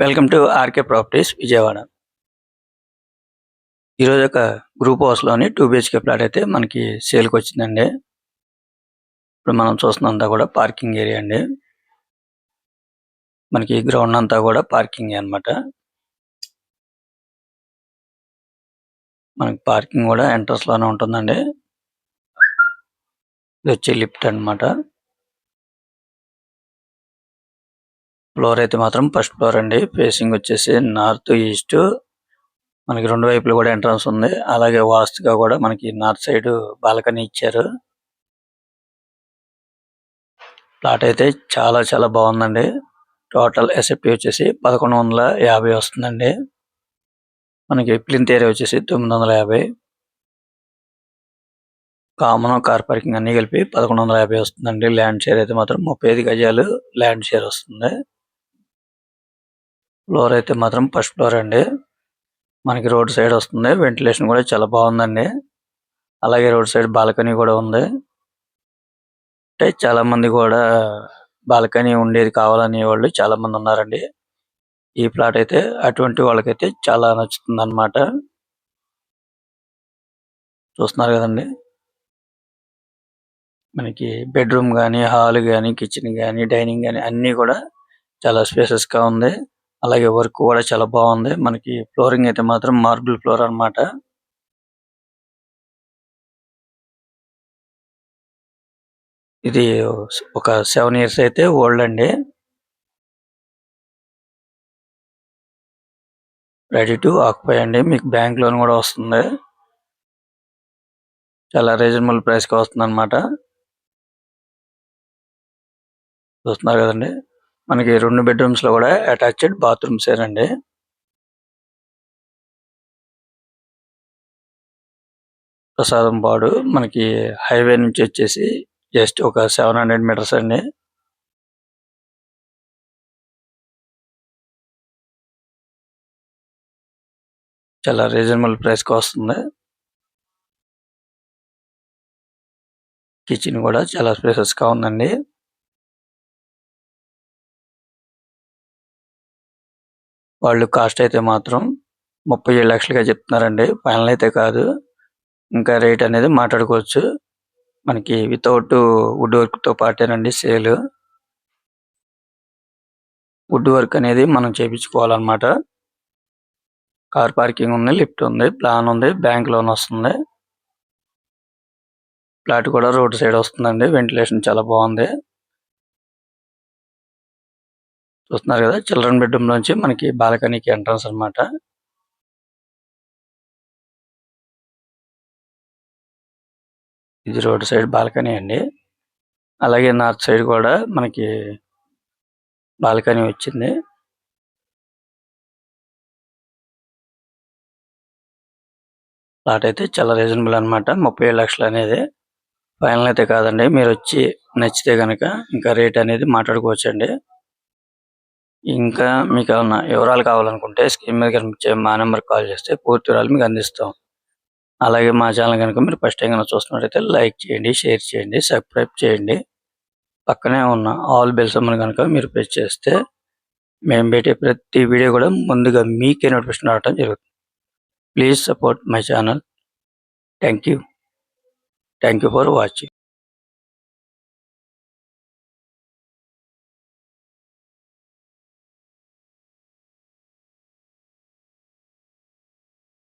Welcome to RK properties Vijayawada. ఈరోజు ఒక group హౌస్లోని టూ బిహెచ్కే ప్లాట్ అయితే మనకి సేల్కి వచ్చిందండి. ఇప్పుడు మనం చూస్తున్నంతా కూడా పార్కింగ్ ఏరియా అండి. మనకి గ్రౌండ్ అంతా కూడా పార్కింగ్ అన్నమాట. మనకి పార్కింగ్ కూడా ఎంట్రన్స్లోనే ఉంటుందండి. ఇది వచ్చి లిఫ్ట్ అన్నమాట. ఫ్లోర్ అయితే మాత్రం ఫస్ట్ ఫ్లోర్ అండి. ఫేసింగ్ వచ్చేసి నార్త్ ఈస్ట్ మనకి రెండు వైపులు కూడా ఎంట్రన్స్ ఉంది. అలాగే వాస్తుగా కూడా మనకి నార్త్ సైడ్ బాల్కనీ ఇచ్చారు. ప్లాట్ అయితే చాలా చాలా బాగుందండి. టోటల్ ఎస్ఎఫ్టీ వచ్చేసి పదకొండు వందల యాభై వస్తుందండి. మనకి ప్లింత్ ఏరియా వచ్చేసి తొమ్మిది వందల యాభై. కామన్ కార్ పార్కింగ్ అన్ని కలిపి పదకొండు వందల యాభై వస్తుందండి. ల్యాండ్ షేర్ అయితే మాత్రం ముప్పై ఐదు గజాలు ల్యాండ్ షేర్ వస్తుంది. ఫ్లోర్ అయితే మాత్రం ఫస్ట్ ఫ్లోర్ అండి. మనకి రోడ్ సైడ్ వస్తుంది. వెంటిలేషన్ కూడా చాలా బాగుందండి. అలాగే రోడ్ సైడ్ బాల్కనీ కూడా ఉంది. అంటే చాలా మంది కూడా బాల్కనీ ఉండేది కావాలనే వాళ్ళు చాలా మంది ఉన్నారండి. ఈ ప్లాట్ అయితే అటువంటి వాళ్ళకైతే చాలా నచ్చుతుంది అన్నమాట చూస్తున్నారు కదండి. మనకి బెడ్రూమ్ కానీ హాల్ కానీ కిచెన్ కానీ డైనింగ్ కానీ అన్ని కూడా చాలా స్పేసెస్గా ఉంది. అలాగే వర్క్ కూడా చాలా బాగుంది. మనకి ఫ్లోరింగ్ అయితే మాత్రం మార్బుల్ ఫ్లోర్ అన్నమాట. ఇది ఒక సెవెన్ ఇయర్స్ అయితే ఓల్డ్ అండి. రెడీ టు ఆక్యుపై అండి. మీకు బ్యాంక్ లోన్ కూడా వస్తుంది. చాలా రీజనబుల్ ప్రైస్కి వస్తుంది అన్నమాట చూస్తున్నారు కదండి. మనకి రెండు బెడ్రూమ్స్లో కూడా అటాచ్డ్ బాత్రూమ్స్ అండి ప్రసాదం పాడు. మనకి హైవే నుంచి వచ్చేసి జస్ట్ ఒక సెవెన్ హండ్రెడ్ మీటర్స్ అండి. చాలా రీజనబుల్ ప్రైస్కి వస్తుంది. కిచెన్ కూడా చాలా స్పేసెస్గా ఉందండి. వాళ్ళు కాస్ట్ అయితే మాత్రం ముప్పై ఏడు లక్షలుగా చెప్తున్నారండి. ఫైనల్ అయితే కాదు. ఇంకా రేట్ అనేది మాట్లాడుకోవచ్చు. మనకి వితౌట్ వుడ్ వర్క్తో పాటేనండి సేల్. వుడ్ వర్క్ అనేది మనం చేపించుకోవాలన్నమాట. కార్ పార్కింగ్ ఉంది లిఫ్ట్ ఉంది ప్లాన్ ఉంది బ్యాంక్ లోన్ వస్తుంది. ఫ్లాట్ కూడా రోడ్ సైడ్ వస్తుందండి. వెంటిలేషన్ చాలా బాగుంది. చూస్తున్నారు కదా చిల్డ్రన్ బెడ్రూమ్ నుంచి మనకి బాల్కనీకి ఎంట్రన్స్ అన్నమాట. ఇది రోడ్ సైడ్ బాల్కనీ అండి. అలాగే నార్త్ సైడ్ కూడా మనకి బాల్కనీ వచ్చింది. ప్లాట్ అయితే చాలా రీజనబుల్ అన్నమాట. ముప్పై ఏడు లక్షలు అనేది ఫైనల్ అయితే కాదండి. మీరు వచ్చి నచ్చితే గనుక ఇంకా రేట్ అనేది మాట్లాడుకోవచ్చండి. ఇంకా మీకు ఏమన్నా వివరాలు కావాలనుకుంటే స్క్రీన్ మీద కనిపించే మా నెంబర్కి కాల్ చేస్తే పూర్తి వివరాలు మీకు అందిస్తాం. అలాగే మా ఛానల్ కనుక మీరు ఫస్ట్ టైం కనుక చూస్తున్నట్టయితే లైక్ చేయండి షేర్ చేయండి సబ్స్క్రైబ్ చేయండి. పక్కనే ఉన్న ఆల్ బెల్స్ కనుక మీరు ప్రెస్ చేస్తే మేము పెట్టే ప్రతి వీడియో కూడా ముందుగా మీకే నోటిఫికేషన్ రావడం జరుగుతుంది. Please support my channel thank you thank you for watching